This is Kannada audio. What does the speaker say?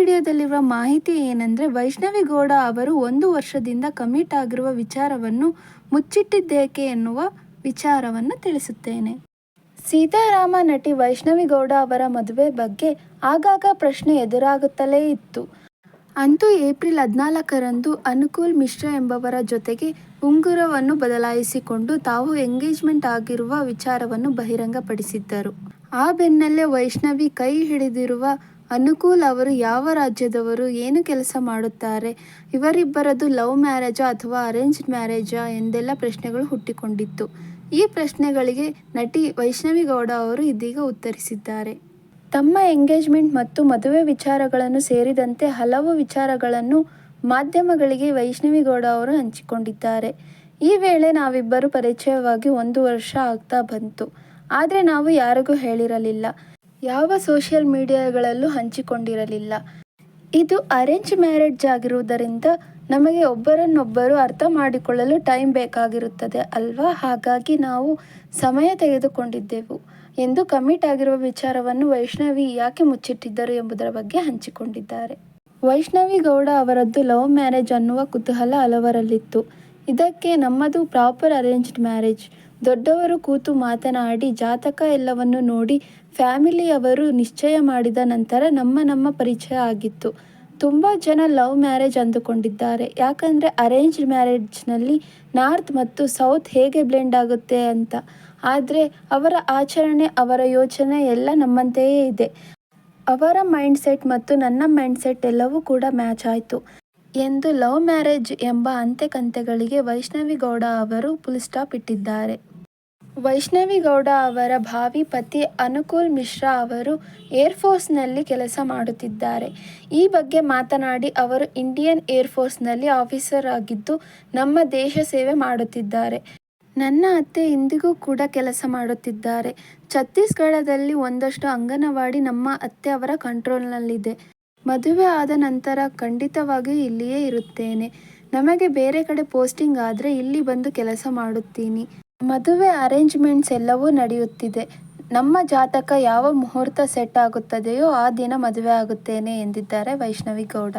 ವಿಡಿಯೋದಲ್ಲಿರುವ ಮಾಹಿತಿ ಏನಂದರೆ ವೈಷ್ಣವಿ ಗೌಡ ಅವರು ಒಂದು ವರ್ಷದಿಂದ ಕಮಿಟ್ ಆಗಿರುವ ವಿಚಾರವನ್ನು ಮುಚ್ಚಿಟ್ಟಿದ್ದೇಕೆ ಎನ್ನುವ ವಿಚಾರವನ್ನು ತಿಳಿಸುತ್ತೇನೆ. ಸೀತಾರಾಮ ನಟಿ ವೈಷ್ಣವಿ ಗೌಡ ಅವರ ಮದುವೆ ಬಗ್ಗೆ ಆಗಾಗ ಪ್ರಶ್ನೆ ಎದುರಾಗುತ್ತಲೇ ಇತ್ತು. ಅಂತೂ ಏಪ್ರಿಲ್ ಹದಿನಾಲ್ಕರಂದು ಅನುಕೂಲ್ ಮಿಶ್ರಾ ಎಂಬವರ ಜೊತೆಗೆ ಉಂಗುರವನ್ನು ಬದಲಾಯಿಸಿಕೊಂಡು ತಾವು ಎಂಗೇಜ್ಮೆಂಟ್ ಆಗಿರುವ ವಿಚಾರವನ್ನು ಬಹಿರಂಗಪಡಿಸಿದ್ದರು. ಆ ಬೆನ್ನಲ್ಲೇ ವೈಷ್ಣವಿ ಕೈ ಹಿಡಿದಿರುವ ಅನುಕೂಲ್ ಅವರು ಯಾವ ರಾಜ್ಯದವರು, ಏನು ಕೆಲಸ ಮಾಡುತ್ತಾರೆ ಇವರಿಬ್ಬರದು ಲವ್ ಮ್ಯಾರೇಜಾ ಅಥವಾ ಅರೇಂಜ್ಡ್ ಮ್ಯಾರೇಜಾ ಎಂದೆಲ್ಲ ಪ್ರಶ್ನೆಗಳು ಹುಟ್ಟಿಕೊಂಡಿತ್ತು. ಈ ಪ್ರಶ್ನೆಗಳಿಗೆ ನಟಿ ವೈಷ್ಣವಿ ಗೌಡ ಅವರು ಇದೀಗ ಉತ್ತರಿಸಿದ್ದಾರೆ. ತಮ್ಮ ಎಂಗೇಜ್ಮೆಂಟ್ ಮತ್ತು ಮದುವೆ ವಿಚಾರಗಳನ್ನು ಸೇರಿದಂತೆ ಹಲವು ವಿಚಾರಗಳನ್ನು ಮಾಧ್ಯಮಗಳಿಗೆ ವೈಷ್ಣವಿ ಗೌಡ ಅವರು ಹಂಚಿಕೊಂಡಿದ್ದಾರೆ. ಈ ವೇಳೆ ನಾವಿಬ್ಬರು ಪರಿಚಯವಾಗಿ ಒಂದು ವರ್ಷ ಆಗ್ತಾ ಬಂತು. ಆದರೆ ನಾವು ಯಾರಿಗೂ ಹೇಳಿರಲಿಲ್ಲ. ಯಾವ ಸೋಷಿಯಲ್ ಮೀಡಿಯಾಗಳಲ್ಲೂ ಹಂಚಿಕೊಂಡಿರಲಿಲ್ಲ. ಇದು ಅರೇಂಜ್ ಮ್ಯಾರೇಜ್ ಆಗಿರುವುದರಿಂದ ನಮಗೆ ಒಬ್ಬರನ್ನೊಬ್ಬರು ಅರ್ಥ ಮಾಡಿಕೊಳ್ಳಲು ಟೈಮ್ ಬೇಕಾಗಿರುತ್ತದೆ ಅಲ್ವಾ? ಹಾಗಾಗಿ ನಾವು ಸಮಯ ತೆಗೆದುಕೊಂಡಿದ್ದೆವು ಎಂದು ಕಮಿಟ್ ಆಗಿರುವ ವಿಚಾರವನ್ನು ವೈಷ್ಣವಿ ಯಾಕೆ ಮುಚ್ಚಿಟ್ಟಿದ್ದರು ಎಂಬುದರ ಬಗ್ಗೆ ಹಂಚಿಕೊಂಡಿದ್ದಾರೆ. ವೈಷ್ಣವಿ ಗೌಡ ಅವರದ್ದು ಲವ್ ಮ್ಯಾರೇಜ್ ಅನ್ನುವ ಕುತೂಹಲ ಹಲವರಲ್ಲಿತ್ತು. ಇದಕ್ಕೆ ನಮ್ಮದು ಪ್ರಾಪರ್ ಅರೇಂಜ್ಡ್ ಮ್ಯಾರೇಜ್ ದೊಡ್ಡವರು ಕೂತು ಮಾತನಾಡಿ, ಜಾತಕ ಎಲ್ಲವನ್ನು ನೋಡಿ ಫ್ಯಾಮಿಲಿಯವರು ನಿಶ್ಚಯ ಮಾಡಿದ ನಂತರ ನಮ್ಮ ನಮ್ಮ ಪರಿಚಯ ಆಗಿತ್ತು. ತುಂಬ ಜನ ಲವ್ ಮ್ಯಾರೇಜ್ ಅಂದುಕೊಂಡಿದ್ದಾರೆ. ಯಾಕಂದರೆ ಅರೇಂಜ್ಡ್ ಮ್ಯಾರೇಜ್ನಲ್ಲಿ ನಾರ್ತ್ ಮತ್ತು ಸೌತ್ ಹೇಗೆ ಬ್ಲೆಂಡ್ ಆಗುತ್ತೆ ಅಂತ. ಆದರೆ ಅವರ ಆಚರಣೆ, ಅವರ ಯೋಚನೆ ಎಲ್ಲ ನಮ್ಮಂತೆಯೇ ಇದೆ. ಅವರ ಮೈಂಡ್ಸೆಟ್ ಮತ್ತು ನನ್ನ ಮೈಂಡ್ಸೆಟ್ ಎಲ್ಲವೂ ಕೂಡ ಮ್ಯಾಚ್ ಆಯಿತು. ಎಂದು ಲವ್ ಮ್ಯಾರೇಜ್ ಎಂಬ ಅಂತೆಕಂತೆಗಳಿಗೆ ವೈಷ್ಣವಿ ಗೌಡ ಅವರು ಫುಲ್ ಸ್ಟಾಪ್ ಇಟ್ಟಿದ್ದಾರೆ. ವೈಷ್ಣವಿಗೌಡ ಅವರ ಭಾವಿ ಪತಿ ಅನುಕೂಲ್ ಮಿಶ್ರಾ ಅವರು ಏರ್ಫೋರ್ಸ್ನಲ್ಲಿ ಕೆಲಸ ಮಾಡುತ್ತಿದ್ದಾರೆ. ಈ ಬಗ್ಗೆ ಮಾತನಾಡಿ ಅವರು ಇಂಡಿಯನ್ ಏರ್ಫೋರ್ಸ್ನಲ್ಲಿ ಆಫೀಸರ್ ಆಗಿದ್ದು ನಮ್ಮ ದೇಶ ಸೇವೆ ಮಾಡುತ್ತಿದ್ದಾರೆ. ನನ್ನ ಅತ್ತೆ ಇಂದಿಗೂ ಕೂಡ ಕೆಲಸ ಮಾಡುತ್ತಿದ್ದಾರೆ. ಛತ್ತೀಸ್ಗಢದಲ್ಲಿ ಒಂದಷ್ಟು ಅಂಗನವಾಡಿ ನಮ್ಮ ಅತ್ತೆ ಅವರ ಕಂಟ್ರೋಲ್ನಲ್ಲಿದೆ ಮದುವೆ ಆದ ನಂತರ ಖಂಡಿತವಾಗಿ ಇಲ್ಲಿಯೇ ಇರುತ್ತೇನೆ. ನಮಗೆ ಬೇರೆ ಕಡೆ ಪೋಸ್ಟಿಂಗ್ ಆದರೆ ಇಲ್ಲಿ ಬಂದು ಕೆಲಸ ಮಾಡುತ್ತೀನಿ. ಮದುವೆ ಅರೇಂಜ್ಮೆಂಟ್ಸ್ ಎಲ್ಲವೂ ನಡೆಯುತ್ತಿದೆ. ನಮ್ಮ ಜಾತಕ ಯಾವ ಮುಹೂರ್ತ ಸೆಟ್ ಆಗುತ್ತದೆಯೋ ಆ ದಿನ ಮದುವೆ ಆಗುತ್ತೇನೆ ಎಂದಿದ್ದಾರೆ ವೈಷ್ಣವಿ ಗೌಡ.